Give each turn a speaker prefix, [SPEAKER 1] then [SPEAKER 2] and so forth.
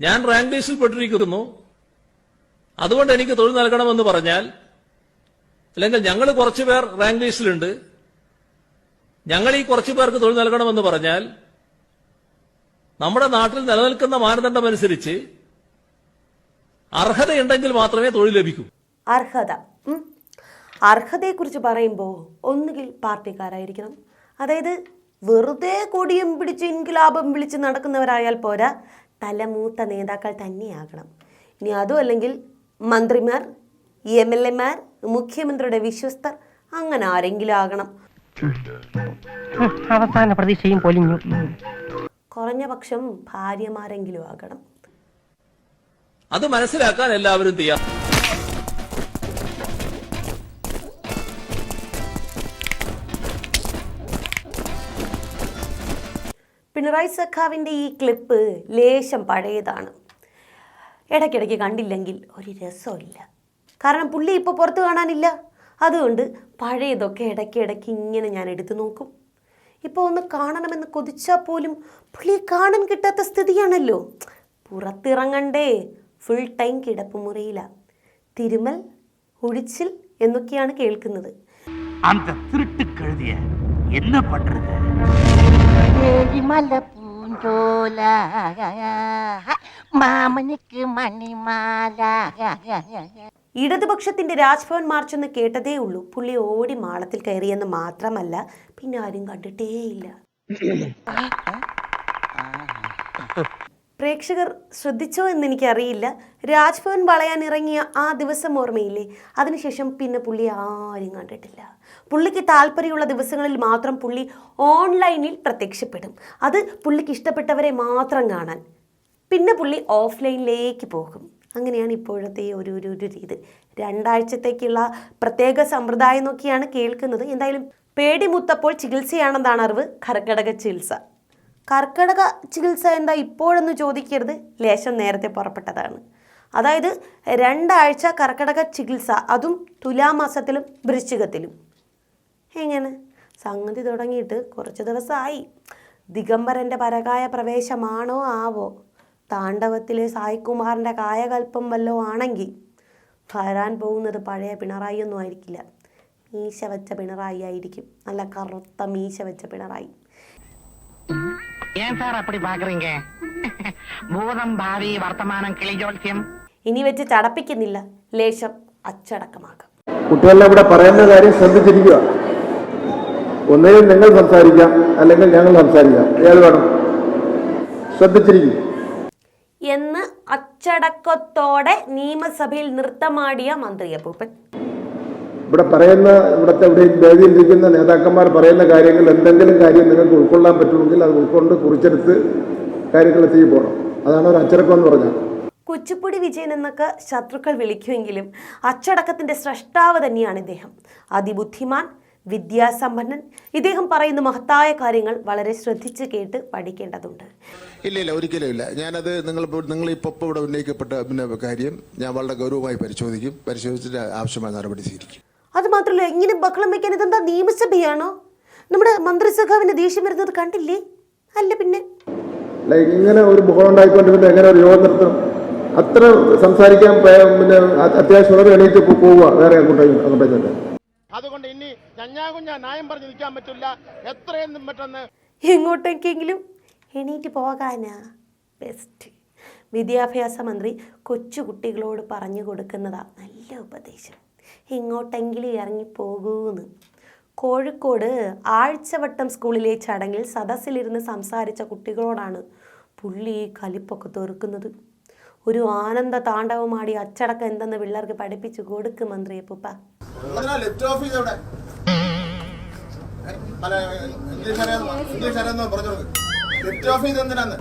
[SPEAKER 1] ഞാൻ റാങ്ക് ലിസ്റ്റിൽ പെട്ടിരിക്കുന്നു. അതുകൊണ്ട് എനിക്ക് തൊഴിൽ നൽകണമെന്ന് പറഞ്ഞാൽ അല്ലെങ്കിൽ ഞങ്ങൾ കുറച്ചു പേർ റാങ്ക് ലിസ്റ്റിലുണ്ട് ഞങ്ങൾ ഈ കുറച്ചു പേർക്ക് തൊഴിൽ നൽകണമെന്ന് പറഞ്ഞാൽ നമ്മുടെ നാട്ടിൽ നിലനിൽക്കുന്ന മാനദണ്ഡം അനുസരിച്ച് അർഹതയുണ്ടെങ്കിൽ മാത്രമേ തൊഴിൽ ലഭിക്കൂ.
[SPEAKER 2] അർഹത. അർഹതയെക്കുറിച്ച് പറയുമ്പോൾ ഒന്നുകിൽ പാർട്ടിക്കാരായിരിക്കണം. അതായത് വെറുതെ കൊടിയും പിടിച്ച് ഇൻകിലാപം വിളിച്ച് നടക്കുന്നവരായാൽ പോരാ തലമൂത്ത നേതാക്കൾ തന്നെയാകണം. ഇനി അതും അല്ലെങ്കിൽ മന്ത്രിമാർ എം എൽ എമാർ മുഖ്യമന്ത്രിയുടെ വിശ്വസ്തർ അങ്ങനെ ആരെങ്കിലും ആകണം.
[SPEAKER 3] അവസാന പ്രതീക്ഷയും പൊലിഞ്ഞു.
[SPEAKER 2] കുറഞ്ഞ പക്ഷം ഭാര്യമാരെങ്കിലും ആകണം.
[SPEAKER 1] അത് മനസ്സിലാക്കാൻ എല്ലാവരും തയ്യാർ
[SPEAKER 2] പിണറായി സഖാവിൻ്റെ ഈ ക്ലിപ്പ് ലേശം പഴയതാണ് ഇടയ്ക്കിടയ്ക്ക് കണ്ടില്ലെങ്കിൽ ഒരു രസമില്ല കാരണം പുള്ളി ഇപ്പോൾ പുറത്ത് കാണാനില്ല അതുകൊണ്ട് പഴയതൊക്കെ ഇടയ്ക്കിടയ്ക്ക് ഇങ്ങനെ ഞാൻ എടുത്തു നോക്കും ഇപ്പോൾ ഒന്ന് കാണണമെന്ന് കൊതിച്ചാൽ പോലും പുള്ളി കാണാൻ കിട്ടാത്ത സ്ഥിതിയാണല്ലോ പുറത്തിറങ്ങണ്ടേ ഫുൾ ടൈം കിടപ്പുമുറിയിലാണ് തിരുമൽ ഒഴിച്ചിൽ എന്നൊക്കെയാണ് കേൾക്കുന്നത്
[SPEAKER 4] அந்த திருட்டு கழுதிய என்ன பண்றது
[SPEAKER 3] മല പൂഞ്ചോല മാമനിക്ക് മണിമാല.
[SPEAKER 2] ഇടതുപക്ഷത്തിന്റെ രാജ്ഭവൻ മാർച്ച് എന്ന് കേട്ടതേ ഉള്ളൂ. പുള്ളി ഓടി മാളത്തിൽ കയറിയെന്ന് മാത്രമല്ല പിന്നെ ആരും കണ്ടിട്ടേയില്ല. പ്രേക്ഷകർ ശ്രദ്ധിച്ചോ എന്ന് എനിക്കറിയില്ല രാജ്ഭവൻ വളയാൻ ഇറങ്ങിയ ആ ദിവസം ഓർമ്മയില്ലേ? അതിനുശേഷം പിന്നെ പുള്ളി ആരും കണ്ടിട്ടില്ല. പുള്ളിക്ക് താല്പര്യമുള്ള ദിവസങ്ങളിൽ മാത്രം പുള്ളി ഓൺലൈനിൽ പ്രത്യക്ഷപ്പെടും. അത് പുള്ളിക്ക് ഇഷ്ടപ്പെട്ടവരെ മാത്രം കാണാൻ. പിന്നെ പുള്ളി ഓഫ്ലൈനിലേക്ക് പോകും. അങ്ങനെയാണ് ഇപ്പോഴത്തെ ഒരു ഒരു ഒരു രീതി. രണ്ടാഴ്ചത്തേക്കുള്ള പ്രത്യേക സമ്പ്രദായം നോക്കിയാണ് കേൾക്കുന്നത്. എന്തായാലും പേടിമുത്തപ്പോൾ ചികിത്സയാണെന്നാണ് അറിവ്. കർക്കിടക ചികിത്സ. കർക്കിടക ചികിത്സ എന്താ ഇപ്പോഴൊന്ന് ചോദിക്കരുത്. ലേശം നേരത്തെ പുറപ്പെട്ടതാണ്. അതായത് രണ്ടാഴ്ച കർക്കിടക ചികിത്സ അതും തുലാമാസത്തിലും വൃശ്ചികത്തിലും. എങ്ങനെ? സംഗതി തുടങ്ങിയിട്ട് കുറച്ച് ദിവസമായി. ദിഗംബരന്റെ പരകായ പ്രവേശമാണോ ആവോ? താണ്ഡവത്തിലെ സായികുമാറിന്റെ കായകൽപ്പം വല്ലോ ആണെങ്കിൽ വരാൻ പോകുന്നത് പഴയ പിണറായി ഒന്നും ആയിരിക്കില്ല. മീശ വെച്ച പിണറായി ആയിരിക്കും. നല്ല കറുത്ത മീശ വെച്ച പിണറായി.
[SPEAKER 3] ഏൻ സാർ അപ്പടി பாக்குறீங்க ഭൂതം ഭാവി വർത്തമാനം കിളിജോത്സ്യം.
[SPEAKER 2] ഇനി വെച്ച് ചടപ്പിക്കുന്നില്ല. ലേശം അച്ചടക്കമാക്കാം.
[SPEAKER 5] കുട്ടികളെ ഇവിടെ പറയുന്ന കാര്യം ശ്രദ്ധിച്ചിരിക്കുക. ഒന്നുകിൽ നിങ്ങൾ സംസാരിക്കാം അല്ലെങ്കിൽ ഞങ്ങൾ സംസാരിക്കാം. ഏത് വേണം? ശ്രദ്ധിച്ചിരിക്കും.
[SPEAKER 2] എന്ന് അച്ചടക്കത്തോടെ നിയമസഭയിൽ നൃത്തമാടിയ മന്ത്രി അപ്പൂപ്പൻ.
[SPEAKER 5] ഇവിടെ പറയുന്ന ഇവിടുത്തെ ഇവിടെ എഴുതിയിരിക്കുന്ന വേദിയിലിരിക്കുന്ന നേതാക്കന്മാർ പറയുന്ന കാര്യങ്ങൾ എന്തെങ്കിലും കാര്യം നിങ്ങൾക്ക് ഉൾക്കൊള്ളാൻ പറ്റുമെങ്കിൽ അത് ഉൾക്കൊണ്ട് കുറിച്ചെടുത്ത് കാര്യങ്ങൾ എത്തി പോകണം. അതാണ് ഒരു അച്ചടക്കം എന്ന് പറഞ്ഞാൽ.
[SPEAKER 2] കുച്ചിപ്പുടി വിജയൻ എന്നൊക്കെ ശത്രുക്കൾ വിളിക്കുമെങ്കിലും അച്ചടക്കത്തിന്റെ സ്രഷ്ടാവ് തന്നെയാണ് ഇദ്ദേഹം. അതിബുദ്ധിമാൻ വിദ്യാസമ്പന്നൻ. ഇദ്ദേഹം പറയുന്ന മഹത്തായ കാര്യങ്ങൾ വളരെ ശ്രദ്ധിച്ച് കേട്ട് പഠിക്കേണ്ടതുണ്ട്.
[SPEAKER 6] ഇല്ല ഇല്ല ഒരിക്കലും ഇല്ല. ഞാനത് നിങ്ങൾ നിങ്ങൾ ഇപ്പോൾ ഇപ്പോൾ ഇവിടെ ഉന്നയിക്കപ്പെട്ട പിന്നെ കാര്യം ഞാൻ വളരെ ഗൗരവമായി പരിശോധിക്കും. പരിശോധിച്ചിട്ട് ആവശ്യമായ നടപടി സ്വീകരിക്കും.
[SPEAKER 2] അത് മാത്രമല്ല ഇങ്ങനെ ബഹളം വെക്കാൻ ഇതെന്താ നിയമസഭയാണോ? നമ്മുടെ മന്ത്രിസഭാവിന്റെ ദേഷ്യം വരുന്നത് കണ്ടില്ലേ? അല്ല പിന്നെ.
[SPEAKER 5] ലൈക്ക് ഇങ്ങനെ ഒരു ബഹളം ഉണ്ടായിക്കൊണ്ട് എങ്ങനെ ഒരു യോഗം നിർത്തണം അത്ര സംസാരിക്കാൻ പിന്നെ അത്യാവശ്യം എണീറ്റ് പോവുക. വേറെ അങ്ങോട്ടേക്ക്
[SPEAKER 7] അതുകൊണ്ട് ഇനി ഞഞ്ഞാകുഞ്ഞ ന്യായം പറഞ്ഞ് നിൽക്കാൻ പറ്റില്ല. എത്രയും പെട്ടെന്ന്
[SPEAKER 2] എങ്ങോട്ടേക്കെങ്കിലും എണീറ്റ് പോകാനാ? ബെസ്റ്റ് വിദ്യാഭ്യാസ മന്ത്രി കൊച്ചു കുട്ടികളോട് പറഞ്ഞു കൊടുക്കുന്നതാ നല്ല ഉപദേശം. എങ്ങോട്ടെങ്കിലും ഇറങ്ങിപ്പോകൂന്ന്. കോഴിക്കോട് ആഴ്ചവട്ടം സ്കൂളിലെ ചടങ്ങിൽ സദസ്സിലിരുന്ന് സംസാരിച്ച കുട്ടികളോടാണ് പുള്ളി ഈ കലിപ്പൊക്കെ തീർക്കുന്നത് ഒരു ആനന്ദ താണ്ഡവമാടി അച്ചടക്കം എന്തെന്ന് പിള്ളേർക്ക് പഠിപ്പിച്ചു കൊടുക്കും മന്ത്രി അപ്പൂപ്പ.
[SPEAKER 6] ലെഫ്റ്റ് ഓഫീസ് എന്തിനാന്ന്?